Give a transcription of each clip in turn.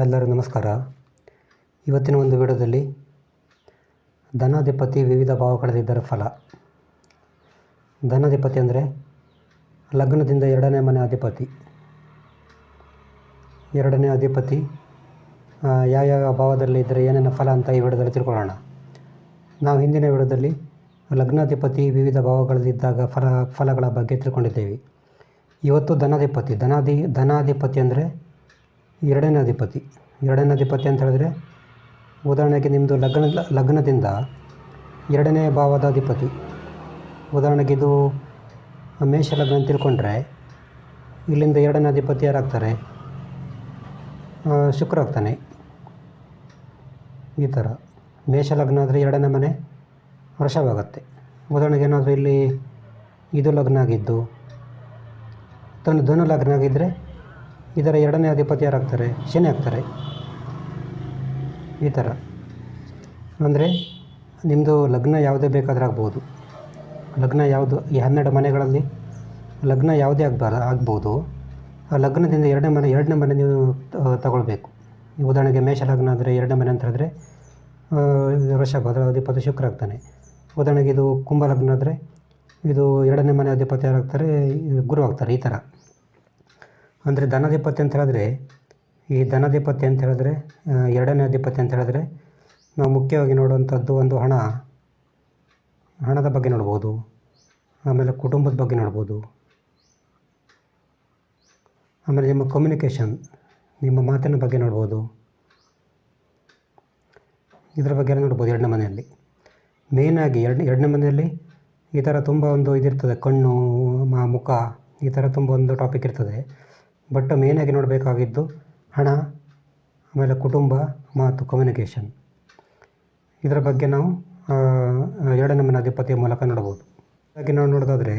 ಎಲ್ಲರಿಗೂ ನಮಸ್ಕಾರ. ಇವತ್ತಿನ ಒಂದು ವಿಡಿಯೋದಲ್ಲಿ ಧನಾಧಿಪತಿ ವಿವಿಧ ಭಾವಗಳಲ್ಲಿದ್ದರ ಫಲ. ಧನಾಧಿಪತಿ ಅಂದರೆ ಲಗ್ನದಿಂದ ಎರಡನೇ ಮನೆ ಅಧಿಪತಿ. ಎರಡನೇ ಅಧಿಪತಿ ಯಾವ್ಯಾವ ಭಾವದಲ್ಲಿ ಇದ್ದರೆ ಏನೇನು ಫಲ ಅಂತ ಈ ವಿಡಿಯೋದಲ್ಲಿ ತಿಳ್ಕೊಳ್ಳೋಣ. ನಾವು ಹಿಂದಿನ ವಿಡಿಯೋದಲ್ಲಿ ಲಗ್ನಾಧಿಪತಿ ವಿವಿಧ ಭಾವಗಳಲ್ಲಿದ್ದಾಗ ಫಲ, ಫಲಗಳ ಬಗ್ಗೆ ತಿಳ್ಕೊಂಡಿದ್ದೇವೆ. ಇವತ್ತು ಧನಾಧಿಪತಿ, ಧನಾಧಿ, ಧನಾಧಿಪತಿ ಅಂದರೆ ಎರಡನೇ ಅಧಿಪತಿ. ಎರಡನೇ ಅಧಿಪತಿ ಅಂತ ಹೇಳಿದ್ರೆ, ಉದಾಹರಣೆಗೆ ನಿಮ್ಮದು ಲಗ್ನ, ಲಗ್ನದಿಂದ ಎರಡನೇ ಭಾವದ ಅಧಿಪತಿ. ಉದಾಹರಣೆಗೆ ಇದು ಮೇಷ ಲಗ್ನ ತಿಳ್ಕೊಂಡ್ರೆ, ಇಲ್ಲಿಂದ ಎರಡನೇ ಅಧಿಪತಿ ಯಾರಾಗ್ತಾರೆ? ಶುಕ್ರ ಆಗ್ತಾನೆ. ಈ ಥರ. ಮೇಷ ಲಗ್ನ ಆದರೆ ಎರಡನೇ ಮನೆ ವೃಷವಾಗುತ್ತೆ ಉದಾಹರಣೆಗೆ ಏನಾದರೂ ಇಲ್ಲಿ ಇದು ಲಗ್ನ ಆಗಿದ್ದು, ತನ್ನ ಧನು ಲಗ್ನ ಆಗಿದ್ದರೆ ಇದರ ಎರಡನೇ ಅಧಿಪತಿ ಯಾರಾಗ್ತಾರೆ? ಶನಿ ಆಗ್ತಾರೆ. ಈ ಥರ. ಅಂದರೆ ನಿಮ್ಮದು ಲಗ್ನ ಯಾವುದೇ ಬೇಕಾದರೂ ಆಗ್ಬೋದು. ಲಗ್ನ ಯಾವುದು? ಈ ಹನ್ನೆರಡು ಮನೆಗಳಲ್ಲಿ ಲಗ್ನ ಯಾವುದೇ ಆಗಬಾರ ಆಗ್ಬೋದು. ಆ ಲಗ್ನದಿಂದ ಎರಡನೇ ಮನೆ ಎರಡನೇ ಮನೆ ನೀವು ತಗೊಳ್ಬೇಕು. ಉದಾಹರಣೆಗೆ ಮೇಷ ಲಗ್ನ ಆದರೆ ಎರಡನೇ ಮನೆ ಅಂತ ಹೇಳಿದ್ರೆ ವೃಷಭ ಅದರ ಅಧಿಪತಿ ಶುಕ್ರ ಆಗ್ತಾನೆ. ಉದಾಹರಣೆಗೆ ಇದು ಕುಂಭ ಲಗ್ನ ಆದರೆ ಇದು ಎರಡನೇ ಮನೆ ಅಧಿಪತಿ ಯಾರಾಗ್ತಾರೆ? ಗುರು ಆಗ್ತಾರೆ, ಈ ಥರ. ಅಂದರೆ ಧನಾಧಿಪತಿ ಅಂತ ಹೇಳಿದ್ರೆ, ಈ ಧನಾಧಿಪತಿ ಅಂತ ಹೇಳಿದ್ರೆ ಎರಡನೇ ಅಧಿಪತಿ ಅಂತ ಹೇಳಿದ್ರೆ, ನಾವು ಮುಖ್ಯವಾಗಿ ನೋಡುವಂಥದ್ದು ಒಂದು ಹಣ, ಹಣದ ಬಗ್ಗೆ ನೋಡ್ಬೋದು, ಆಮೇಲೆ ಕುಟುಂಬದ ಬಗ್ಗೆ ನೋಡ್ಬೋದು. ಆಮೇಲೆ ನಿಮ್ಮ ಕಮ್ಯುನಿಕೇಷನ್ ನಿಮ್ಮ ಮಾತಿನ ಬಗ್ಗೆ ನೋಡ್ಬೋದು. ಇದರ ಬಗ್ಗೆ ಎಲ್ಲ ನೋಡ್ಬೋದು ಎರಡನೇ ಮನೆಯಲ್ಲಿ. ಮೇಯ್ನಾಗಿ ಎರಡು, ಎರಡನೇ ಮನೆಯಲ್ಲಿ ಈ ಥರ ತುಂಬ ಒಂದು ಇದಿರ್ತದೆ, ಕಣ್ಣು ಮುಖ, ಈ ಥರ ತುಂಬ ಒಂದು ಟಾಪಿಕ್ ಇರ್ತದೆ. ಬಟ್ ಮೇಯ್ನಾಗಿ ನೋಡಬೇಕಾಗಿದ್ದು ಹಣ, ಆಮೇಲೆ ಕುಟುಂಬ ಮತ್ತು ಕಮ್ಯುನಿಕೇಷನ್ ಇದರ ಬಗ್ಗೆ ನಾವು ಎರಡನೇ ಮನೆ ಅಧಿಪತಿಯ ಮೂಲಕ ನೋಡ್ಬೋದು. ಹಾಗೆ ನಾವು ನೋಡೋದಾದರೆ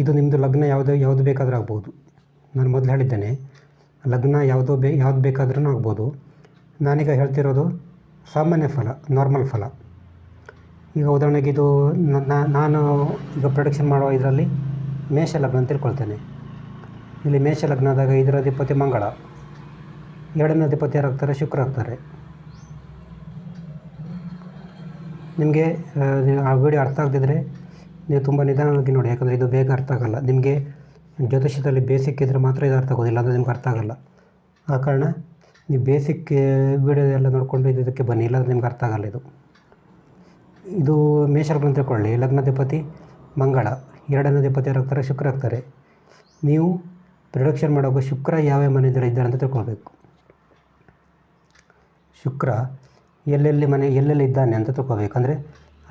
ಇದು ನಿಮ್ಮದು ಲಗ್ನ ಯಾವುದು ಯಾವುದು ಬೇಕಾದರೂ ಆಗ್ಬೋದು. ನಾನು ಮೊದಲು ಹೇಳಿದ್ದೇನೆ, ಲಗ್ನ ಯಾವುದೋ ಬೇ, ಯಾವ್ದು ಬೇಕಾದ್ರೂ ಆಗ್ಬೋದು. ನಾನೀಗ ಹೇಳ್ತಿರೋದು ಸಾಮಾನ್ಯ ಫಲ ನಾರ್ಮಲ್ ಫಲ. ಈಗ ಉದಾಹರಣೆಗೆ ಇದು ನಾನು ಈಗ ಪ್ರೊಡಕ್ಷನ್ ಮಾಡುವ ಇದರಲ್ಲಿ ಮೇಷ ಲಗ್ನ ಅಂತ ತಿಳ್ಕೊಳ್ತೇನೆ. ಇಲ್ಲಿ ಮೇಷ ಲಗ್ನದಾಗ ಇದರ ಅಧಿಪತಿ ಮಂಗಳ ಎರಡನೇ ಅಧಿಪತಿ ಯಾರಾಗ್ತಾರೆ ಶುಕ್ರ ಆಗ್ತಾರೆ. ನಿಮಗೆ, ಆ ವಿಡಿಯೋ ಅರ್ಥ ಆಗದಿದ್ದರೆ ನೀವು ತುಂಬ ನಿಧಾನವಾಗಿ ನೋಡಿ, ಯಾಕಂದರೆ ಇದು ಬೇಗ ಅರ್ಥ ಆಗಲ್ಲ. ನಿಮಗೆ ಜ್ಯೋತಿಷ್ಯದಲ್ಲಿ ಬೇಸಿಕ್ ಇದ್ದರೆ ಮಾತ್ರ ಇದು ಅರ್ಥ ಆಗೋದಿಲ್ಲ ಅಂದರೆ ನಿಮ್ಗೆ ಅರ್ಥ ಆಗಲ್ಲ. ಆ ಕಾರಣ ನೀವು ಬೇಸಿಕ್ ವಿಡಿಯೋ ಎಲ್ಲ ನೋಡಿಕೊಂಡು ಇದು ಇದಕ್ಕೆ ಬನ್ನಿ, ಇಲ್ಲಾಂದರೆ ನಿಮ್ಗೆ ಅರ್ಥ ಆಗಲ್ಲ ಇದು. ಇದು ಮೇಷ ಲಗ್ನ ತಿಳ್ಕೊಳ್ಳಿ. ಲಗ್ನಾಧಿಪತಿ ಮಂಗಳ ಎರಡನೇ ಯಾರಾಗ್ತಾರೆ ಶುಕ್ರ ಆಗ್ತಾರೆ. ನೀವು ಪ್ರೊಡಕ್ಷನ್ ಮಾಡುವಾಗ ಶುಕ್ರ ಯಾವ ಮನೆ ಮನೆಯಿಂದ ಇದ್ದಾರೆ ಅಂತ ತಿಳ್ಕೊಳ್ಬೇಕು ಶುಕ್ರ ಎಲ್ಲೆಲ್ಲಿ ಮನೆ ಎಲ್ಲೆಲ್ಲಿ ಇದ್ದಾನೆ ಅಂತ ತಿಳ್ಕೊಬೇಕು. ಅಂದರೆ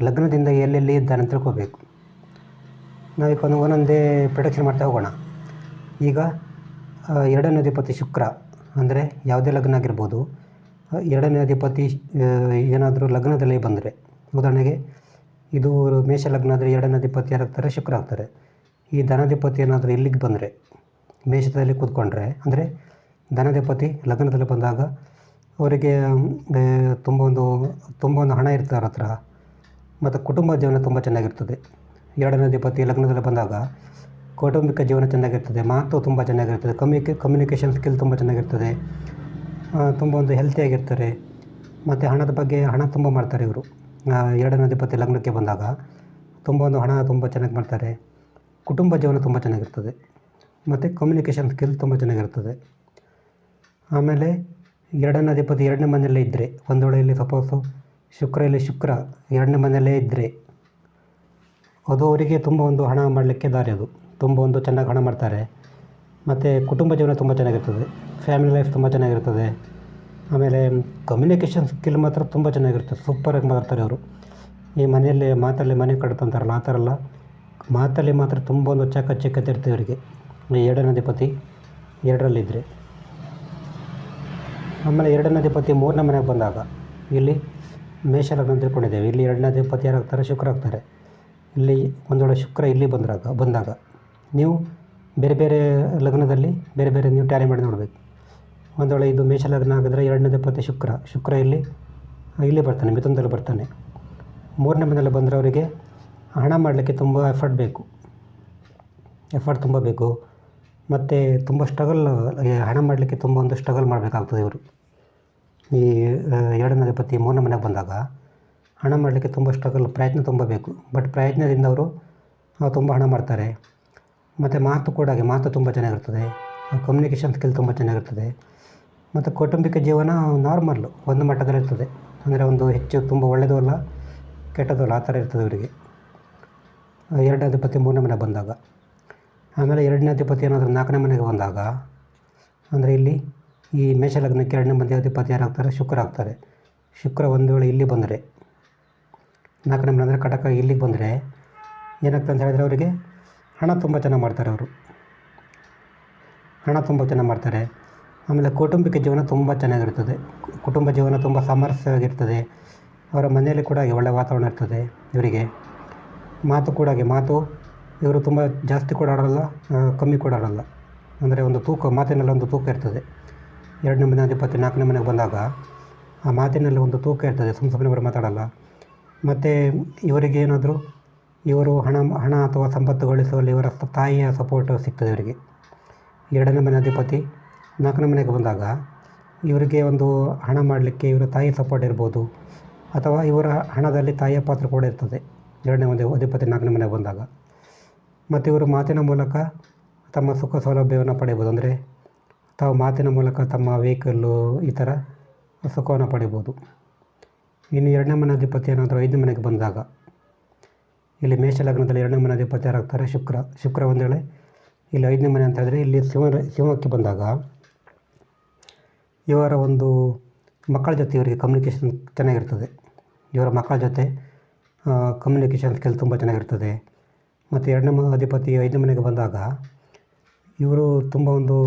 ಲಗ್ನದಿಂದ ಎಲ್ಲೆಲ್ಲಿ ಇದ್ದಾನೆ ಅಂತ ತಿಳ್ಕೊಬೇಕು. ನಾವೀಗ ಒಂದು ಒಂದೊಂದೇ ಪ್ರೊಡಕ್ಷನ್ ಮಾಡ್ತಾ ಹೋಗೋಣ. ಈಗ ಎರಡನೇ ಅಧಿಪತಿ ಶುಕ್ರ ಅಂದರೆ ಯಾವುದೇ ಲಗ್ನ ಆಗಿರ್ಬೋದು ಎರಡನೇ ಅಧಿಪತಿ ಏನಾದರೂ ಲಗ್ನದಲ್ಲಿ ಬಂದರೆ, ಉದಾಹರಣೆಗೆ ಇದು ಮೇಷ ಲಗ್ನ ಆದರೆ ಎರಡನೇ ಅಧಿಪತಿ ಯಾರಾಗ್ತಾರೆ? ಶುಕ್ರ ಆಗ್ತಾರೆ. ಈ ಧನಾಧಿಪತಿ ಏನಾದರೂ ಇಲ್ಲಿಗೆ ಬಂದರೆ ಮೇಷದಲ್ಲಿ ಕೂತ್ಕೊಂಡ್ರೆ, ಅಂದರೆ ಧನಾಧಿಪತಿ ಲಗ್ನದಲ್ಲಿ ಬಂದಾಗ ಅವರಿಗೆ ತುಂಬ ಒಂದು ತುಂಬ ಒಂದು ಹಣ ಇರ್ತದೆ ಅವ್ರ ಹತ್ರ, ಮತ್ತು ಕುಟುಂಬ ಜೀವನ ತುಂಬ ಚೆನ್ನಾಗಿರ್ತದೆ. ಎರಡನೇ ಅಧಿಪತಿ ಲಗ್ನದಲ್ಲಿ ಬಂದಾಗ ಕೌಟುಂಬಿಕ ಜೀವನ ಚೆನ್ನಾಗಿರ್ತದೆ, ಮಾತು ತುಂಬ ಚೆನ್ನಾಗಿರ್ತದೆ ಕಮ್ಯುನಿಕೆ ಕಮ್ಯುನಿಕೇಷನ್ ಸ್ಕಿಲ್ ತುಂಬ ಚೆನ್ನಾಗಿರ್ತದೆ ತುಂಬ ಒಂದು ಹೆಲ್ತಿಯಾಗಿರ್ತಾರೆ ಮತ್ತು ಹಣದ ಬಗ್ಗೆ ಹಣ ತುಂಬ ಮಾಡ್ತಾರೆ ಇವರು. ಎರಡನೇ ಅಧಿಪತಿ ಲಗ್ನಕ್ಕೆ ಬಂದಾಗ ತುಂಬ ಒಂದು ಹಣ ತುಂಬ ಚೆನ್ನಾಗಿ ಮಾಡ್ತಾರೆ, ಕುಟುಂಬ ಜೀವನ ತುಂಬ ಚೆನ್ನಾಗಿರ್ತದೆ. ಮತ್ತು ಕಮ್ಯುನಿಕೇಷನ್ ಸ್ಕಿಲ್ ತುಂಬ ಚೆನ್ನಾಗಿರ್ತದೆ. ಆಮೇಲೆ ಎರಡನೇ ಅಧಿಪತಿ ಎರಡನೇ ಮನೆಯಲ್ಲೇ ಇದ್ದರೆ ಒಂದು ವೇಳೆ ಇಲ್ಲಿ ಸಪೋಸು ಶುಕ್ರ ಇಲ್ಲಿ ಶುಕ್ರ, ಎರಡನೇ ಮನೆಯಲ್ಲೇ ಇದ್ದರೆ ಅದು ಅವರಿಗೆ ತುಂಬ ಒಂದು ಹಣ ಮಾಡಲಿಕ್ಕೆ ದಾರಿ ಅದು. ತುಂಬ ಒಂದು ಚೆನ್ನಾಗಿ ಹಣ ಮಾಡ್ತಾರೆ. ಮತ್ತು ಕುಟುಂಬ ಜೀವನ ತುಂಬ ಚೆನ್ನಾಗಿರ್ತದೆ. ಫ್ಯಾಮಿಲಿ ಲೈಫ್ ತುಂಬ ಚೆನ್ನಾಗಿರ್ತದೆ. ಆಮೇಲೆ ಕಮ್ಯುನಿಕೇಷನ್ ಸ್ಕಿಲ್ ಮಾತ್ರ ತುಂಬ ಚೆನ್ನಾಗಿರ್ತದೆ. ಸೂಪರಾಗಿ ಮಾತಾಡ್ತಾರೆ ಅವರು. ಈ ಮನೆಯಲ್ಲಿ ಮಾತಲ್ಲಿ ಮನೆ ಕಟ್ತಂತಾರಲ್ಲ ಆ ಥರ ಅಲ್ಲ. ಮಾತಲ್ಲಿ ಮಾತ್ರ ತುಂಬ ಒಂದು ಚಾಕಚಕ್ಯತೆ ಇರ್ತದೆ ಇವರಿಗೆ ಎರಡನೇ ಅಧಿಪತಿ ಎರಡರಲ್ಲಿದ್ದರೆ. ಆಮೇಲೆ ಎರಡನೇ ಅಧಿಪತಿ ಮೂರನೇ ಮನೆಗೆ ಬಂದಾಗ ಇಲ್ಲಿ ಮೇಷಲಗ್ನ ತಿಳ್ಕೊಂಡಿದ್ದೇವೆ. ಇಲ್ಲಿ ಎರಡನೇ ಅಧಿಪತಿ ಯಾರಾಗ್ತಾರೆ? ಶುಕ್ರ ಆಗ್ತಾರೆ. ಇಲ್ಲಿ ಒಂದು ವೇಳೆ ಶುಕ್ರ ಇಲ್ಲಿ ಬಂದಾಗ ಬಂದಾಗ ನೀವು ಬೇರೆ ಬೇರೆ ಲಗ್ನದಲ್ಲಿ ಬೇರೆ ಬೇರೆ ನೀವು ಟ್ಯಾಲಿ ಮಾಡಿ ನೋಡಬೇಕು. ಒಂದು ವೇಳೆ ಇದು ಮೇಷ ಲಗ್ನ ಆಗಿದ್ರೆ ಎರಡನೇ ಅಧಿಪತಿ ಶುಕ್ರ. ಶುಕ್ರ ಇಲ್ಲಿ ಇಲ್ಲಿ ಬರ್ತಾನೆ, ಮಿಥುನದಲ್ಲಿ ಬರ್ತಾನೆ. ಮೂರನೇ ಮನೆಯಲ್ಲಿ ಬಂದರೆ ಅವರಿಗೆ ಹಣ ಮಾಡಲಿಕ್ಕೆ ತುಂಬ ಎಫರ್ಟ್ ಬೇಕು. ಎಫರ್ಟ್ ತುಂಬ ಬೇಕು. ಮತ್ತು ತುಂಬ ಸ್ಟ್ರಗಲ್ ಹಣ ಮಾಡಲಿಕ್ಕೆ ತುಂಬ ಒಂದು ಸ್ಟ್ರಗಲ್ ಮಾಡಬೇಕಾಗ್ತದೆ ಇವರು. ಈ ಎರಡನೇ ಅಧಿಪತಿ ಮೂರನೇ ಮನೆಗೆ ಬಂದಾಗ ಹಣ ಮಾಡಲಿಕ್ಕೆ ತುಂಬ ಸ್ಟ್ರಗಲ್ ಪ್ರಯತ್ನ ತುಂಬ ಬೇಕು. ಬಟ್ ಪ್ರಯತ್ನದಿಂದ ಅವರು ತುಂಬ ಹಣ ಮಾಡ್ತಾರೆ. ಮತ್ತು ಮಾತು ಕೂಡ ಹಾಗೆ, ಮಾತು ತುಂಬ ಚೆನ್ನಾಗಿರ್ತದೆ. ಕಮ್ಯುನಿಕೇಷನ್ ಸ್ಕಿಲ್ ತುಂಬ ಚೆನ್ನಾಗಿರ್ತದೆ. ಮತ್ತು ಕೌಟುಂಬಿಕ ಜೀವನ ನಾರ್ಮಲ್ ಒಂದು ಮಟ್ಟದಲ್ಲಿರ್ತದೆ ಅಂದರೆ ಒಂದು ಹೆಚ್ಚು ತುಂಬ ಒಳ್ಳೆಯದು ಅಲ್ಲ ಕೆಟ್ಟದಲ್ಲ ಆ ಥರ ಇರ್ತದೆ ಇವರಿಗೆ. ಎರಡನೇ ಪತಿ ಮೂರನೇ ಮನೆಗೆ ಬಂದಾಗ. ಆಮೇಲೆ ಎರಡನೇ ಅಧಿಪತಿ ಏನಾದರೂ ನಾಲ್ಕನೇ ಮನೆಗೆ ಬಂದಾಗ, ಅಂದರೆ ಇಲ್ಲಿ ಈ ಮೇಷ ಲಗ್ನಕ್ಕೆ ಎರಡನೇ ಮಂದಿ ಅಧಿಪತಿ ಯಾರಾಗ್ತಾರೆ? ಶುಕ್ರ ಆಗ್ತಾರೆ. ಶುಕ್ರ ಒಂದು ವೇಳೆ ಇಲ್ಲಿ ಬಂದರೆ, ನಾಲ್ಕನೇ ಮನೆ ಅಂದರೆ ಕಟಕ ಇಲ್ಲಿಗೆ ಬಂದರೆ ಏನಾಗ್ತದೆ ಅಂತ ಹೇಳಿದರೆ ಅವರಿಗೆ ಹಣ ತುಂಬ ಚೆನ್ನಾಗಿ ಮಾಡ್ತಾರೆ ಅವರು. ಹಣ ತುಂಬ ಚೆನ್ನಾಗಿ ಮಾಡ್ತಾರೆ. ಆಮೇಲೆ ಕೌಟುಂಬಿಕ ಜೀವನ ತುಂಬ ಚೆನ್ನಾಗಿರ್ತದೆ. ಕುಟುಂಬ ಜೀವನ ತುಂಬ ಸಾಮರಸ್ಯವಾಗಿರ್ತದೆ. ಅವರ ಮನೆಯಲ್ಲಿ ಕೂಡ ಒಳ್ಳೆಯ ವಾತಾವರಣ ಇರ್ತದೆ ಇವರಿಗೆ. ಮಾತು ಕೂಡ ಮಾತು ಇವರು ತುಂಬ ಜಾಸ್ತಿ ಕೂಡ ಆಡೋಲ್ಲ ಕಮ್ಮಿ ಕೂಡ ಆಡೋಲ್ಲ ಅಂದರೆ ಒಂದು ತೂಕ, ಮಾತಿನಲ್ಲಿ ಒಂದು ತೂಕ ಇರ್ತದೆ. ಎರಡನೇ ಮನೆ ಅಧಿಪತಿ ನಾಲ್ಕನೇ ಮನೆಗೆ ಬಂದಾಗ ಆ ಮಾತಿನಲ್ಲಿ ಒಂದು ತೂಕ ಇರ್ತದೆ ಸುಮ್ಮ ಸುಮ್ಮನೆ ಇವರು ಮಾತಾಡಲ್ಲ. ಮತ್ತು ಇವರಿಗೆ ಏನಾದರೂ, ಇವರು ಹಣ ಹಣ ಅಥವಾ ಸಂಪತ್ತು ಗಳಿಸುವಲ್ಲಿ ಇವರ ತಾಯಿಯ ಸಪೋರ್ಟ್ ಸಿಗ್ತದೆ ಇವರಿಗೆ. ಎರಡನೇ ಮನೆ ಅಧಿಪತಿ ನಾಲ್ಕನೇ ಮನೆಗೆ ಬಂದಾಗ ಇವರಿಗೆ ಒಂದು ಹಣ ಮಾಡಲಿಕ್ಕೆ ಇವರ ತಾಯಿ ಸಪೋರ್ಟ್ ಇರ್ಬೋದು, ಅಥವಾ ಇವರ ಹಣದಲ್ಲಿ ತಾಯಿಯ ಪಾತ್ರ ಕೂಡ ಇರ್ತದೆ. ಎರಡನೇ ಮನೆ ಅಧಿಪತಿ ನಾಲ್ಕನೇ ಮನೆಗೆ ಬಂದಾಗ. ಮತ್ತು ಇವರು ಮಾತಿನ ಮೂಲಕ ತಮ್ಮ ಸುಖ ಸೌಲಭ್ಯವನ್ನು ಪಡೆಯಬೋದು ಅಂದರೆ ತಾವು ಮಾತಿನ ಮೂಲಕ ತಮ್ಮ ವೆಹಿಕಲ್ಲು ಈ ಥರ ಸುಖವನ್ನು ಪಡಿಬೋದು ಇನ್ನು ಎರಡನೇ ಮನೆ ಅಧಿಪತಿ ಏನಾದರೂ ಐದನೇ ಮನೆಗೆ ಬಂದಾಗ, ಇಲ್ಲಿ ಮೇಷ ಲಗ್ನದಲ್ಲಿ ಎರಡನೇ ಮನೆ ಅಧಿಪತಿ ಯಾರಾಗ್ತಾರೆ? ಶುಕ್ರ. ಶುಕ್ರ ಒಂದೇಳೆ ಇಲ್ಲಿ ಐದನೇ ಮನೆ ಅಂತ ಹೇಳಿದ್ರೆ ಇಲ್ಲಿ ಸಿಂಹ, ಸಿಂಹಕ್ಕೆ ಬಂದಾಗ ಇವರ ಒಂದು ಮಕ್ಕಳ ಜೊತೆ ಇವರಿಗೆ ಕಮ್ಯುನಿಕೇಷನ್ ಚೆನ್ನಾಗಿರ್ತದೆ. ಇವರ ಮಕ್ಕಳ ಜೊತೆ ಕಮ್ಯುನಿಕೇಷನ್ ಸ್ಕಿಲ್ ತುಂಬ ಚೆನ್ನಾಗಿರ್ತದೆ. ಮತ್ತು ಎರಡನೇ ಮನೆ ಅಧಿಪತಿ ಐದನೇ ಮನೆಗೆ ಬಂದಾಗ ಇವರು ತುಂಬ ಒಂದು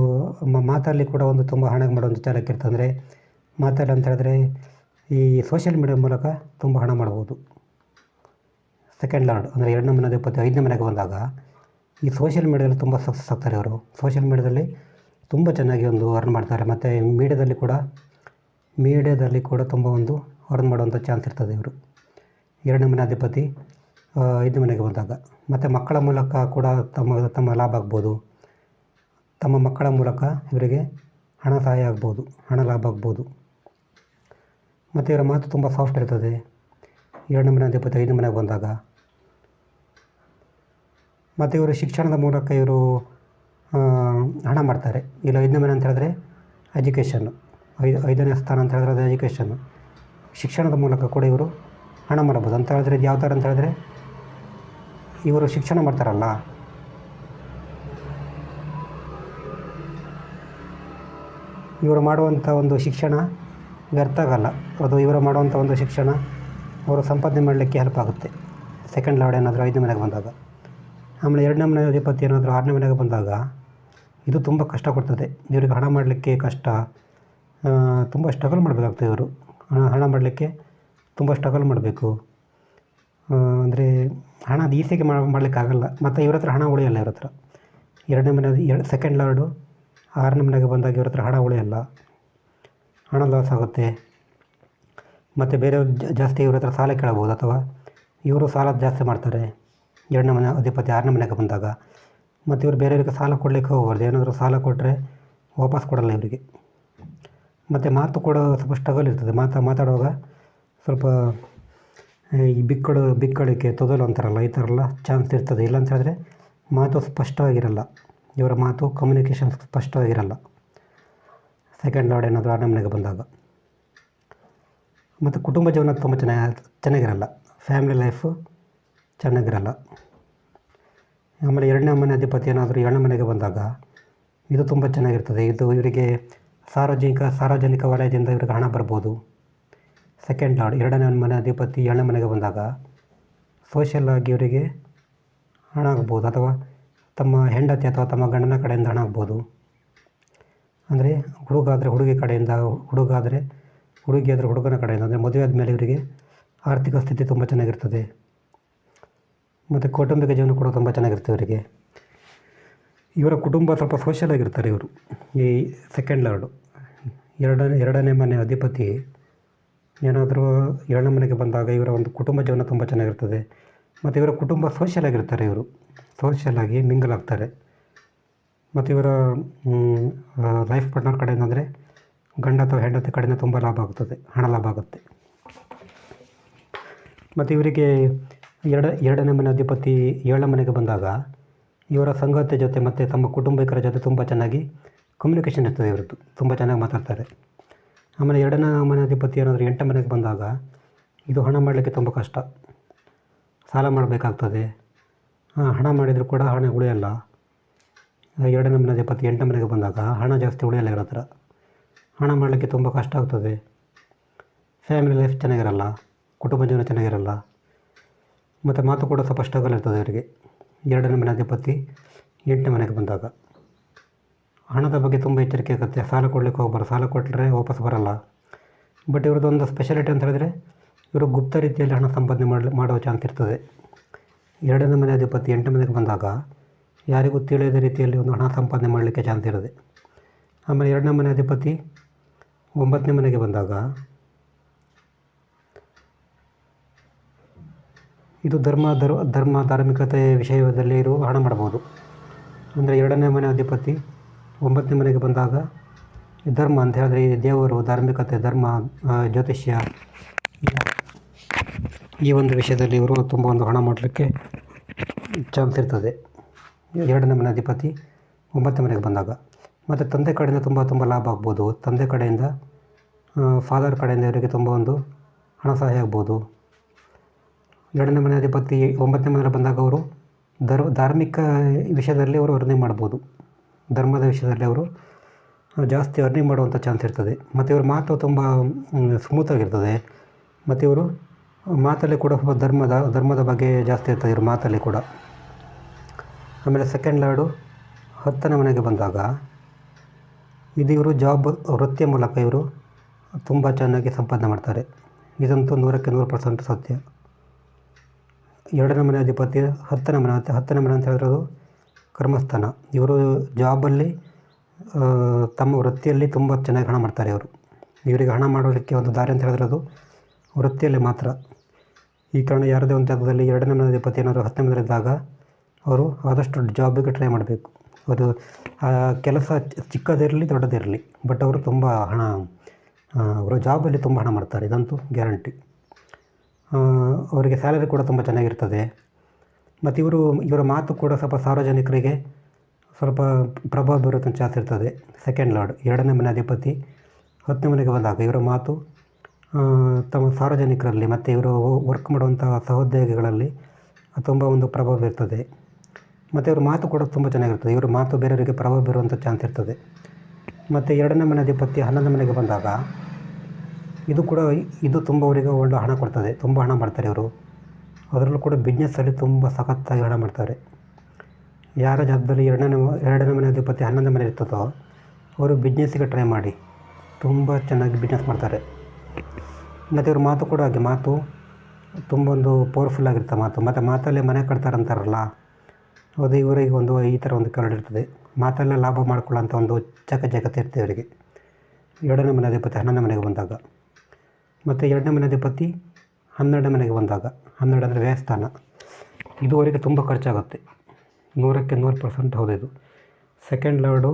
ಮಾತಲ್ಲಿ ಕೂಡ ಒಂದು ತುಂಬ ಹಣ ಮಾಡೋ ಒಂದು ಚಾಲಕ ಇರ್ತದೆ ಅಂದರೆ ಮಾತಲ್ಲಿ ಅಂತ ಹೇಳಿದ್ರೆ ಈ ಸೋಷಿಯಲ್ ಮೀಡಿಯಾ ಮೂಲಕ ತುಂಬ ಹಣ ಮಾಡ್ಬೋದು. ಸೆಕೆಂಡ್ ಲಾರ್ಡ್ ಅಂದರೆ ಎರಡನೇ ಮನೆ ಅಧಿಪತಿ ಐದನೇ ಮನೆಗೆ ಬಂದಾಗ ಈ ಸೋಷಿಯಲ್ ಮೀಡಿಯಾದಲ್ಲಿ ತುಂಬ ಸಕ್ಸಸ್ ಆಗ್ತಾರೆ ಅವರು ಸೋಷಿಯಲ್ ಮೀಡಿಯಾದಲ್ಲಿ ತುಂಬ ಚೆನ್ನಾಗಿ ಒಂದು ಅರ್ನ್ ಮಾಡ್ತಾರೆ. ಮತ್ತು ಮೀಡಿಯಾದಲ್ಲಿ ಕೂಡ ಮೀಡಿಯಾದಲ್ಲಿ ಕೂಡ ತುಂಬ ಒಂದು ಅರ್ನ್ ಮಾಡುವಂಥ ಚಾನ್ಸ್ ಇರ್ತದೆ ಇವರು. ಎರಡನೇ ಮನೆ ಅಧಿಪತಿ ಐದನೇ ಮನೆಗೆ ಬಂದಾಗ. ಮತ್ತು ಮಕ್ಕಳ ಮೂಲಕ ಕೂಡ ತಮ್ಮ ತಮ್ಮ ಲಾಭ ಆಗ್ಬೋದು. ತಮ್ಮ ಮಕ್ಕಳ ಮೂಲಕ ಇವರಿಗೆ ಹಣ ಸಹಾಯ ಆಗ್ಬೋದು, ಹಣ ಲಾಭ ಆಗ್ಬೋದು. ಮತ್ತು ಇವರ ಮಾತು ತುಂಬ ಸಾಫ್ಟ್ ಇರ್ತದೆ. ಎರಡನೇ ಮನೆ ಅಧಿಪತಿ ಐದನೇ ಮನೆಗೆ ಬಂದಾಗ. ಮತ್ತು ಇವರು ಶಿಕ್ಷಣದ ಮೂಲಕ ಇವರು ಹಣ ಮಾಡ್ತಾರೆ. ಇಲ್ಲ, ಐದನೇ ಮನೆ ಅಂತ ಹೇಳಿದ್ರೆ ಎಜುಕೇಷನ್ನು ಐದು, ಐದನೇ ಸ್ಥಾನ ಅಂತ ಹೇಳಿದ್ರೆ ಅದು ಎಜುಕೇಷನ್ನು ಶಿಕ್ಷಣದ ಮೂಲಕ ಕೂಡ ಇವರು ಹಣ ಮಾಡ್ಬೋದು. ಅಂತ ಹೇಳಿದ್ರೆ ಇದು ಯಾವ ಥರ ಅಂತ ಹೇಳಿದ್ರೆ ಇವರು ಶಿಕ್ಷಣ ಮಾಡ್ತಾರಲ್ಲ? ಇವರು ಮಾಡುವಂಥ ಒಂದು ಶಿಕ್ಷಣ ವ್ಯರ್ಥ ಆಗಲ್ಲ. ಅದು ಇವರು ಮಾಡುವಂಥ ಒಂದು ಶಿಕ್ಷಣ ಅವರು ಸಂಪಾದನೆ ಮಾಡಲಿಕ್ಕೆ ಹೆಲ್ಪ್ ಆಗುತ್ತೆ. ಸೆಕೆಂಡ್ ಲಾರ್ಡ್ ಏನಾದರೂ ಐದನೇ ಮನೆಗೆ ಬಂದಾಗ. ಆಮೇಲೆ ಎರಡನೇ ಮನೆ ಅಧಿಪತಿ ಏನಾದರೂ ಆರನೇ ಮನೆಗೆ ಬಂದಾಗ ಇದು ತುಂಬ ಕಷ್ಟ ಕೊಡ್ತದೆ. ಇವರಿಗೆ ಹಣ ಮಾಡಲಿಕ್ಕೆ ಕಷ್ಟ. ತುಂಬ ಸ್ಟ್ರಗಲ್ ಮಾಡಬೇಕಾಗ್ತದೆ ಇವರು. ಹಣ ಹಣ ಮಾಡಲಿಕ್ಕೆ ತುಂಬ ಸ್ಟ್ರಗಲ್ ಮಾಡಬೇಕು. ಅಂದರೆ ಹಣ ಅದು ಈಸಿಗೆ ಮಾಡಲಿಕ್ಕಾಗಲ್ಲ. ಮತ್ತು ಇವ್ರ ಹತ್ರ ಹಣ ಉಳಿಯಲ್ಲ ಇವ್ರ ಹತ್ರ. ಎರಡನೇ ಮನೆ ಎರಡು ಸೆಕೆಂಡ್ ಲಾರ್ಡು ಆರನೇ ಮನೆಗೆ ಬಂದಾಗ ಇವ್ರ ಹತ್ರ ಹಣ ಉಳಿಯಲ್ಲ. ಹಣ ಲಾಸ್ ಆಗುತ್ತೆ. ಮತ್ತು ಬೇರೆ ಜಾಸ್ತಿ ಇವ್ರ ಹತ್ರ ಸಾಲ ಕೇಳಬೋದು ಅಥವಾ ಇವರು ಸಾಲ ಜಾಸ್ತಿ ಮಾಡ್ತಾರೆ ಎರಡನೇ ಮನೆ ಅಧಿಪತಿ ಆರನೇ ಮನೆಗೆ ಬಂದಾಗ. ಮತ್ತು ಇವರು ಬೇರೆಯವ್ರಿಗೆ ಸಾಲ ಕೊಡಲಿಕ್ಕೆ ಹೋಗಬಾರ್ದು. ಏನಾದರೂ ಸಾಲ ಕೊಟ್ಟರೆ ವಾಪಸ್ ಕೊಡಲ್ಲ ಇವರಿಗೆ. ಮತ್ತು ಮಾತು ಕೂಡ ಸ್ವಲ್ಪ ಸ್ಟ್ರಗಲ್ ಇರ್ತದೆ. ಮಾತಾ, ಮಾತಾಡುವಾಗ ಸ್ವಲ್ಪ ಈ ಬಿಕ್ಕಡು ಬಿಕ್ಕಡಕ್ಕೆ ತೊದಲು ಅಂತಾರಲ್ಲ, ಈ ಥರ ಎಲ್ಲ ಚಾನ್ಸ್ ಇರ್ತದೆ. ಇಲ್ಲ ಅಂತ ಹೇಳಿದ್ರೆ ಮಾತು ಸ್ಪಷ್ಟವಾಗಿರಲ್ಲ. ಇವರ ಮಾತು ಕಮ್ಯುನಿಕೇಷನ್ ಸ್ಪಷ್ಟವಾಗಿರಲ್ಲ. ಸೆಕೆಂಡ್ ಲಾರ್ಡ್ ಏನಾದರೂ ಆರನೇ ಮನೆಗೆ ಬಂದಾಗ. ಮತ್ತು ಕುಟುಂಬ ಜೀವನ ತುಂಬ ಚೆನ್ನಾಗಿ ಚೆನ್ನಾಗಿರಲ್ಲ. ಫ್ಯಾಮಿಲಿ ಲೈಫು ಚೆನ್ನಾಗಿರಲ್ಲ. ಆಮೇಲೆ ಎರಡನೇ ಮನೆ ಅಧಿಪತಿ ಏನಾದರೂ ಎರಡನೇ ಮನೆಗೆ ಬಂದಾಗ, ಇದು ತುಂಬ ಚೆನ್ನಾಗಿರ್ತದೆ. ಇದು ಇವರಿಗೆ ಸಾರ್ವಜನಿಕ ಸಾರ್ವಜನಿಕ ವಲಯದಿಂದ ಇವ್ರಿಗೆ ಹಣ ಬರ್ಬೋದು. ಸೆಕೆಂಡ್ ಲಾರ್ಡ್ ಎರಡನೇ ಮನೆ ಅಧಿಪತಿ, ಏಳನೇ ಮನೆಗೆ ಬಂದಾಗ ಸೋಷಿಯಲ್ ಆಗಿ ಇವರಿಗೆ ಹಣ ಆಗ್ಬೋದು ಅಥವಾ ತಮ್ಮ ಹೆಂಡತಿ ಅಥವಾ ತಮ್ಮ ಗಂಡನ ಕಡೆಯಿಂದ ಹಣ ಆಗ್ಬೋದು. ಅಂದರೆ ಹುಡುಗಾದರೆ ಹುಡುಗಿ ಕಡೆಯಿಂದ, ಹುಡುಗಾದರೆ ಹುಡುಗಿ ಆದರೆ ಹುಡುಗನ ಕಡೆಯಿಂದ, ಅಂದರೆ ಮದುವೆ ಆದಮೇಲೆ ಇವರಿಗೆ ಆರ್ಥಿಕ ಸ್ಥಿತಿ ತುಂಬ ಚೆನ್ನಾಗಿರ್ತದೆ. ಮತ್ತು ಕೌಟುಂಬಿಕ ಜೀವನ ಕೂಡ ತುಂಬ ಚೆನ್ನಾಗಿರ್ತದೆ ಇವರಿಗೆ. ಇವರ ಕುಟುಂಬ ಸ್ವಲ್ಪ ಸೋಷಿಯಲ್ ಆಗಿರ್ತಾರೆ ಇವರು. ಈ ಸೆಕೆಂಡ್ ಲಾರ್ಡು ಎರಡನೇ ಎರಡನೇ ಮನೆ ಅಧಿಪತಿ ಏನಾದರೂ ಏಳನೇ ಮನೆಗೆ ಬಂದಾಗ ಇವರ ಒಂದು ಕುಟುಂಬ ಜೀವನ ತುಂಬ ಚೆನ್ನಾಗಿರ್ತದೆ. ಮತ್ತು ಇವರ ಕುಟುಂಬ ಸೋಷಿಯಲ್ ಆಗಿರ್ತಾರೆ ಇವರು. ಸೋಷಿಯಲ್ ಆಗಿ ಮಿಂಗಲ್ ಆಗ್ತಾರೆ. ಮತ್ತು ಇವರ ಲೈಫ್ ಪಾರ್ಟ್ನರ್ ಕಡೆಯಿಂದ ಅಂದರೆ ಗಂಡ ಅಥವಾ ಹೆಂಡತಿ ಕಡೆಯಿಂದ ತುಂಬ ಲಾಭ ಆಗುತ್ತದೆ ಹಣ ಲಾಭ ಆಗುತ್ತೆ. ಮತ್ತು ಇವರಿಗೆ ಎರಡ, ಎರಡನೇ ಮನೆ ಅಧಿಪತಿ ಏಳನೇ ಮನೆಗೆ ಬಂದಾಗ ಇವರ ಸಂಗಾತಿ ಜೊತೆ ಮತ್ತು ತಮ್ಮ ಕುಟುಂಬಿಕರ ಜೊತೆ ತುಂಬ ಚೆನ್ನಾಗಿ ಕಮ್ಯುನಿಕೇಷನ್ ಇರ್ತದೆ ಇವರದ್ದು. ತುಂಬ ಚೆನ್ನಾಗಿ ಮಾತಾಡ್ತಾರೆ. ಆಮೇಲೆ ಎರಡನೇ ಮನೆ ಅಧಿಪತಿ ಏನಾದರೂ ಎಂಟು ಮನೆಗೆ ಬಂದಾಗ ಇದು ಹಣ ಮಾಡಲಿಕ್ಕೆ ತುಂಬ ಕಷ್ಟ. ಸಾಲ ಮಾಡಬೇಕಾಗ್ತದೆ. ಹಣ ಮಾಡಿದರೂ ಕೂಡ ಹಣ ಉಳಿಯಲ್ಲ. ಎರಡನೇ ಮನೆ ಅಧಿಪತಿ ಎಂಟು ಮನೆಗೆ ಬಂದಾಗ ಹಣ ಜಾಸ್ತಿ ಉಳಿಯಲ್ಲ ಇವ್ರ ಹತ್ರ. ಹಣ ಮಾಡಲಿಕ್ಕೆ ತುಂಬ ಕಷ್ಟ ಆಗ್ತದೆ. ಫ್ಯಾಮಿಲಿ ಲೈಫ್ ಚೆನ್ನಾಗಿರಲ್ಲ, ಕುಟುಂಬ ಜೀವನ ಚೆನ್ನಾಗಿರಲ್ಲ. ಮತ್ತು ಮಾತು ಕೂಡ ಸ್ವಲ್ಪ ಸ್ಟ್ರಗಲ್ ಇರ್ತದೆ ಅವರಿಗೆ. ಎರಡನೇ ಅಧಿಪತಿ ಎಂಟನೇ ಮನೆಗೆ ಬಂದಾಗ. ಹಣದ ಬಗ್ಗೆ ತುಂಬ ಎಚ್ಚರಿಕೆ ಇರುತ್ತೆ. ಸಾಲ ಕೊಡಲಿಕ್ಕೆ ಹೋಗ್ಬಾರ್ದು. ಸಾಲ ಕೊಟ್ಟರೆ ವಾಪಸ್ ಬರಲ್ಲ. ಬಟ್ ಇವ್ರದ್ದು ಒಂದು ಸ್ಪೆಷಾಲಿಟಿ ಅಂತ ಹೇಳಿದ್ರೆ, ಇವರು ಗುಪ್ತ ರೀತಿಯಲ್ಲಿ ಹಣ ಸಂಪಾದನೆ ಮಾಡಲಿ, ಮಾಡೋ ಚಾನ್ಸ್ ಇರ್ತದೆ. ಎರಡನೇ ಮನೆ ಅಧಿಪತಿ ಎಂಟನೇ ಮನೆಗೆ ಬಂದಾಗ ಯಾರಿಗೂ ತಿಳಿಯದ ರೀತಿಯಲ್ಲಿ ಒಂದು ಹಣ ಸಂಪಾದನೆ ಮಾಡಲಿಕ್ಕೆ ಚಾನ್ಸ್ ಇರುತ್ತೆ. ಆಮೇಲೆ ಎರಡನೇ ಮನೆ ಅಧಿಪತಿ ಒಂಬತ್ತನೇ ಮನೆಗೆ ಬಂದಾಗ ಇದು ಧರ್ಮ ಧರ್ಮ, ಧಾರ್ಮಿಕತೆ ವಿಷಯದಲ್ಲಿ ಇರುವ ಹಣ ಮಾಡ್ಬೋದು. ಅಂದರೆ ಎರಡನೇ ಮನೆ ಅಧಿಪತಿ ಒಂಬತ್ತನೇ ಮನೆಗೆ ಬಂದಾಗ ಧರ್ಮ ಅಂತ ಹೇಳಿದ್ರೆ ಈ ದೇವರು ಧಾರ್ಮಿಕತೆ, ಧರ್ಮ ಜ್ಯೋತಿಷ್ಯ, ಈ ಒಂದು ವಿಷಯದಲ್ಲಿ ಇವರು ತುಂಬ ಒಂದು ಹಣ ಮಾಡಲಿಕ್ಕೆ ಚಾನ್ಸ್ ಇರ್ತದೆ. ಎರಡನೇ ಮನೆ ಅಧಿಪತಿ ಒಂಬತ್ತನೇ ಮನೆಗೆ ಬಂದಾಗ. ಮತ್ತು ತಂದೆ ಕಡೆಯಿಂದ ತುಂಬ ತುಂಬ ಲಾಭ ಆಗ್ಬೋದು. ತಂದೆ ಕಡೆಯಿಂದ ಫಾದರ್ ಕಡೆಯಿಂದ ಇವರಿಗೆ ತುಂಬ ಒಂದು ಹಣ ಸಹಾಯ ಆಗ್ಬೋದು. ಎರಡನೇ ಮನೆ ಅಧಿಪತಿ ಒಂಬತ್ತನೇ ಮನೆಯಲ್ಲಿ ಬಂದಾಗ ಅವರು ಧರ್ಮ, ಧಾರ್ಮಿಕ ವಿಷಯದಲ್ಲಿ ಅವರು ಅರ್ನಿಂಗ್ ಮಾಡ್ಬೋದು. ಧರ್ಮದ ವಿಷಯದಲ್ಲಿ ಅವರು ಜಾಸ್ತಿ ಅರ್ನಿಂಗ್ ಮಾಡುವಂಥ ಚಾನ್ಸ್ ಇರ್ತದೆ. ಮತ್ತು ಇವ್ರ ಮಾತು ತುಂಬ ಸ್ಮೂತಾಗಿರ್ತದೆ ಮತ್ತು ಇವರು ಮಾತಲ್ಲಿ ಕೂಡ ಧರ್ಮದ ಧರ್ಮದ ಬಗ್ಗೆ ಜಾಸ್ತಿ ಇರ್ತದೆ ಇವ್ರ ಮಾತಲ್ಲಿ ಕೂಡ. ಆಮೇಲೆ ಸೆಕೆಂಡ್ ಲಾರ್ಡು ಹತ್ತನೇ ಮನೆಗೆ ಬಂದಾಗ, ಇದು ಇವರು ಜಾಬ್ ವೃತ್ತಿಯ ಮೂಲಕ ಇವರು ತುಂಬ ಚೆನ್ನಾಗಿ ಸಂಪಾದನೆ ಮಾಡ್ತಾರೆ. ಇದಂತೂ ನೂರಕ್ಕೆ ನೂರು ಪರ್ಸೆಂಟ್ ಸತ್ಯ. ಎರಡನೇ ಮನೆ ಅಧಿಪತಿ, ಹತ್ತನೇ ಮನೆ ಅಂತ ಹತ್ತನೇ ಮನೆ ಅಂತ ಹೇಳಿರೋದು ಕರ್ಮಸ್ಥಾನ. ಇವರು ಜಾಬಲ್ಲಿ ತಮ್ಮ ವೃತ್ತಿಯಲ್ಲಿ ತುಂಬ ಚೆನ್ನಾಗಿ ಹಣ ಮಾಡ್ತಾರೆ ಅವರು ಇವರಿಗೆ ಹಣ ಮಾಡೋದಕ್ಕೆ ಒಂದು ದಾರಿ ಅಂತ ಹೇಳಿದ್ರೆ ಅದು ವೃತ್ತಿಯಲ್ಲಿ ಮಾತ್ರ. ಈ ಕಾರಣ ಯಾರದೇ ಒಂದು ಜಾಗದಲ್ಲಿ ಎರಡನೇ ಮನೆ ಅಧಿಪತಿ ಏನಾದರೂ ಹತ್ತನೇ ಮನೆ ಇದ್ದಾಗ ಅವರು ಆದಷ್ಟು ಜಾಬಿಗೆ ಟ್ರೈ ಮಾಡಬೇಕು. ಅದು, ಆ, ಕೆಲಸ ಚಿಕ್ಕದಿರಲಿ ದೊಡ್ಡದಿರಲಿ ಬಟ್ ಅವರು ತುಂಬ ಹಣ ಅವರು ಜಾಬಲ್ಲಿ ತುಂಬ ಹಣ ಮಾಡ್ತಾರೆ, ಇದಂತೂ ಗ್ಯಾರಂಟಿ. ಅವರಿಗೆ ಸ್ಯಾಲರಿ ಕೂಡ ತುಂಬ ಚೆನ್ನಾಗಿರ್ತದೆ. ಮತ್ತು ಇವರು, ಇವರ ಮಾತು ಕೂಡ ಸ್ವಲ್ಪ ಸಾರ್ವಜನಿಕರಿಗೆ ಸ್ವಲ್ಪ ಪ್ರಭಾವ ಬೀರುವಂಥ ಚಾನ್ಸ್ ಇರ್ತದೆ. ಸೆಕೆಂಡ್ ಲಾರ್ಡ್ ಎರಡನೇ ಮನೆ ಅಧಿಪತಿ, ಹತ್ತನೇ ಮನೆಗೆ ಬಂದಾಗ ಇವರ ಮಾತು ತಮ್ಮ ಸಾರ್ವಜನಿಕರಲ್ಲಿ ಮತ್ತು ಇವರು ವರ್ಕ್ ಮಾಡುವಂಥ ಸಹೋದ್ಯೋಗಿಗಳಲ್ಲಿ ತುಂಬ ಒಂದು ಪ್ರಭಾವ ಬೀರ್ತದೆ. ಮತ್ತು ಇವ್ರ ಮಾತು ಕೂಡ ತುಂಬ ಚೆನ್ನಾಗಿರ್ತದೆ. ಇವ್ರ ಮಾತು ಬೇರೆಯವರಿಗೆ ಪ್ರಭಾವ ಬೀರುವಂಥ ಚಾನ್ಸ್ ಇರ್ತದೆ. ಮತ್ತು ಎರಡನೇ ಮನೆ ಅಧಿಪತಿ ಹನ್ನೊಂದನೇ ಮನೆಗೆ ಬಂದಾಗ ಇದು ಕೂಡ, ಇದು ತುಂಬ ಅವರಿಗೆ ಒಳ್ಳೆ ಹಣ ಕೊಡ್ತದೆ. ತುಂಬ ಹಣ ಮಾಡ್ತಾರೆ ಇವರು. ಅದರಲ್ಲೂ ಕೂಡ ಬಿಸ್ನೆಸ್ಸಲ್ಲಿ ತುಂಬ ಸಖತ್ತಾಗಿ ಹಣ ಮಾಡ್ತಾರೆ. ಯಾರ ಜಾಗದಲ್ಲಿ ಎರಡನೇ ಎರಡನೇ ಮನೆ ಅಧಿಪತಿ ಹನ್ನೊಂದನೇ ಮನೆ ಇರ್ತದೋ, ಅವರು ಬಿಸ್ನೆಸ್ಸಿಗೆ ಟ್ರೈ ಮಾಡಿ ತುಂಬ ಚೆನ್ನಾಗಿ ಬಿಸ್ನೆಸ್ ಮಾಡ್ತಾರೆ. ಮತ್ತು ಇವ್ರ ಮಾತು ಕೂಡ ಹಾಗೆ, ಮಾತು ತುಂಬ ಒಂದು ಪವರ್ಫುಲ್ ಆಗಿರುತ್ತೆ ಮಾತು. ಮತ್ತು ಮಾತಲ್ಲೇ ಮನೆ ಕಟ್ತಾರೆ ಅಂತಾರಲ್ಲ, ಅದು ಇವರಿಗೆ ಒಂದು ಈ ಥರ ಒಂದು ಕರಡಿರ್ತದೆ ಮಾತಲ್ಲೇ ಲಾಭ ಮಾಡ್ಕೊಳ್ಳೋಂಥ ಒಂದು ಚಕಚಕತೆ ಇರ್ತದೆ ಇವರಿಗೆ ಎರಡನೇ ಮನೆ ಅಧಿಪತಿ ಹನ್ನೊಂದನೇ ಮನೆಗೆ ಬಂದಾಗ. ಮತ್ತು ಎರಡನೇ ಮನೆ ಅಧಿಪತಿ ಹನ್ನೆರಡನೇ ಮನೆಗೆ ಬಂದಾಗ, ಹನ್ನೆರಡು ಅಂದರೆ ವ್ಯಯಸ್ಥಾನ ಇದುವರೆಗೆ ತುಂಬ ಖರ್ಚಾಗುತ್ತೆ. ನೂರಕ್ಕೆ ನೂರು ಪರ್ಸೆಂಟ್ ಹೌದು ಇದು ಸೆಕೆಂಡ್ ಲಾರ್ಡು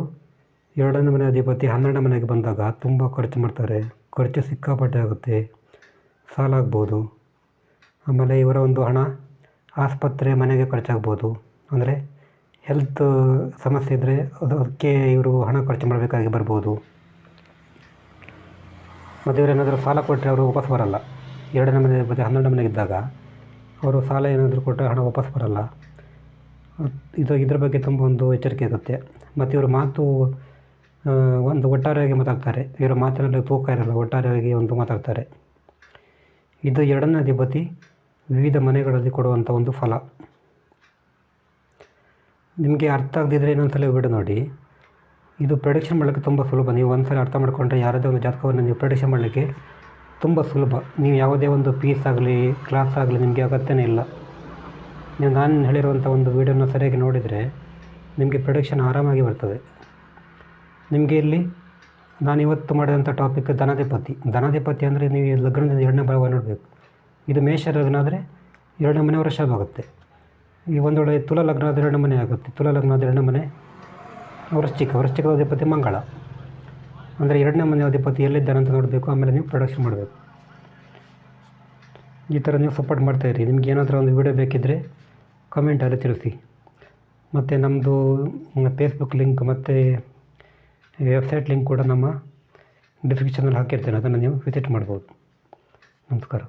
ಎರಡನೇ ಮನೆ ಅಧಿಪತಿ ಹನ್ನೆರಡು ಮನೆಗೆ ಬಂದಾಗ ತುಂಬ ಖರ್ಚು ಮಾಡ್ತಾರೆ. ಖರ್ಚು ಸಿಕ್ಕಾಪಟ್ಟೆ ಆಗುತ್ತೆ. ಸಾಲ ಆಗ್ಬೋದು. ಆಮೇಲೆ ಇವರ ಒಂದು ಹಣ ಆಸ್ಪತ್ರೆ ಮನೆಗೆ ಖರ್ಚಾಗ್ಬೋದು. ಅಂದರೆ ಹೆಲ್ತ್ ಸಮಸ್ಯೆ ಇದ್ದರೆ ಅದು ಅದಕ್ಕೆ ಇವರು ಹಣ ಖರ್ಚು ಮಾಡಬೇಕಾಗಿ ಬರ್ಬೋದು. ಮತ್ತು ಇವರೇನಾದರೂ ಸಾಲ ಕೊಟ್ಟರೆ ಅವರು ವಾಪಸ್ ಬರಲ್ಲ. ಎರಡನೇ ಮನೆ ಮತ್ತು ಹನ್ನೆರಡನೇ ಮನೆಗೆ ಇದ್ದಾಗ ಅವರು ಸಾಲ ಏನಾದರೂ ಕೊಟ್ಟರೆ ಹಣ ವಾಪಸ್ ಬರಲ್ಲ. ಇದು ಇದ್ರ ಬಗ್ಗೆ ತುಂಬ ಒಂದು ಎಚ್ಚರಿಕೆ ಇರುತ್ತೆ. ಮತ್ತು ಇವರು ಮಾತು ಒಂದು ಒಟ್ಟಾರೆಯಾಗಿ ಮಾತಾಡ್ತಾರೆ. ಇವರ ಮಾತಿನಲ್ಲಿ ತೂಕ ಇರಲ್ಲ, ಒಟ್ಟಾರೆಯಾಗಿ ಒಂದು ಮಾತಾಡ್ತಾರೆ. ಇದು ಎರಡನೇ ಅಧಿಪತಿ ವಿವಿಧ ಮನೆಗಳಲ್ಲಿ ಕೊಡುವಂಥ ಒಂದು ಫಲ. ನಿಮಗೆ ಅರ್ಥ ಆಗದಿದ್ದರೆ ಇನ್ನೊಂದ್ಸಲ ಬಿಡು ನೋಡಿ. ಇದು ಪ್ರೆಡಿಕ್ಷನ್ ಮಾಡಲಿಕ್ಕೆ ತುಂಬ ಸುಲಭ. ನೀವು ಒಂದ್ಸಲ ಅರ್ಥ ಮಾಡಿಕೊಂಡ್ರೆ ಯಾರದೇ ಒಂದು ಜಾತಕವನ್ನು ನೀವು ಪ್ರೆಡಿಕ್ಷನ್ ಮಾಡಲಿಕ್ಕೆ ತುಂಬ ಸುಲಭ. ನೀವು ಯಾವುದೇ ಒಂದು ಪೀಸ್ ಆಗಲಿ ಕ್ಲಾಸ್ ಆಗಲಿ ನಿಮಗೆ ಅಗತ್ಯನೇ ಇಲ್ಲ. ನೀವು ನಾನು ಹೇಳಿರುವಂಥ ಒಂದು ವೀಡಿಯೋನ ಸರಿಯಾಗಿ ನೋಡಿದರೆ ನಿಮಗೆ ಪ್ರೊಡಕ್ಷನ್ ಆರಾಮಾಗಿ ಬರ್ತದೆ. ನಿಮಗೆ ಇಲ್ಲಿ ನಾನು ಇವತ್ತು ಮಾಡಿದಂಥ ಟಾಪಿಕ್ ಧನಾಧಿಪತಿ. ಧನಾಧಿಪತಿ ಅಂದರೆ ನೀವು ಲಗ್ನದಿಂದ ಎರಡನೇ ಭಾವ ನೋಡಬೇಕು. ಇದು ಮೇಷ ಲಗ್ನ ಆದರೆ ಎರಡನೇ ಮನೆ ವರ್ಷ ಆಗುತ್ತೆ. ಈ ಒಂದು ವೇಳೆ ತುಲಾ ಲಗ್ನ ಆದರೆ ಎರಡನೇ ಮನೆ ಆಗುತ್ತೆ. ತುಲಾ ಲಗ್ನ ಆದರೆ ಎರಡನೇ ಮನೆ ವೃಶ್ಚಿಕ. ವೃಶ್ಚಿಕದ ಅಧಿಪತಿ ಮಂಗಳ. ಅಂದರೆ ಎರಡನೇ ಮನೆ ಅಧಿಪತಿ ಎಲ್ಲಿದ್ದಾರೆ ಅಂತ ನೋಡಬೇಕು, ಆಮೇಲೆ ನೀವು ಪ್ರೊಡಕ್ಷನ್ ಮಾಡಬೇಕು. ಈ ಥರ ನೀವು ಸಪೋರ್ಟ್ ಮಾಡ್ತಾಯಿರಿ ನಿಮ್ಗೆ ಏನಾದರೂ ಒಂದು ವಿಡಿಯೋ ಬೇಕಿದ್ದರೆ ಕಮೆಂಟಲ್ಲಿ ತಿಳಿಸಿ. ಮತ್ತು ನಮ್ಮದು ಫೇಸ್ಬುಕ್ ಲಿಂಕ್ ಮತ್ತು ವೆಬ್ಸೈಟ್ ಲಿಂಕ್ ಕೂಡ ನಮ್ಮ ಡಿಸ್ಕ್ರಿಪ್ಷನಲ್ಲಿ ಹಾಕಿರ್ತೇನೆ. ಅದನ್ನು ನೀವು ವಿಸಿಟ್ ಮಾಡ್ಬೋದು. ನಮಸ್ಕಾರ.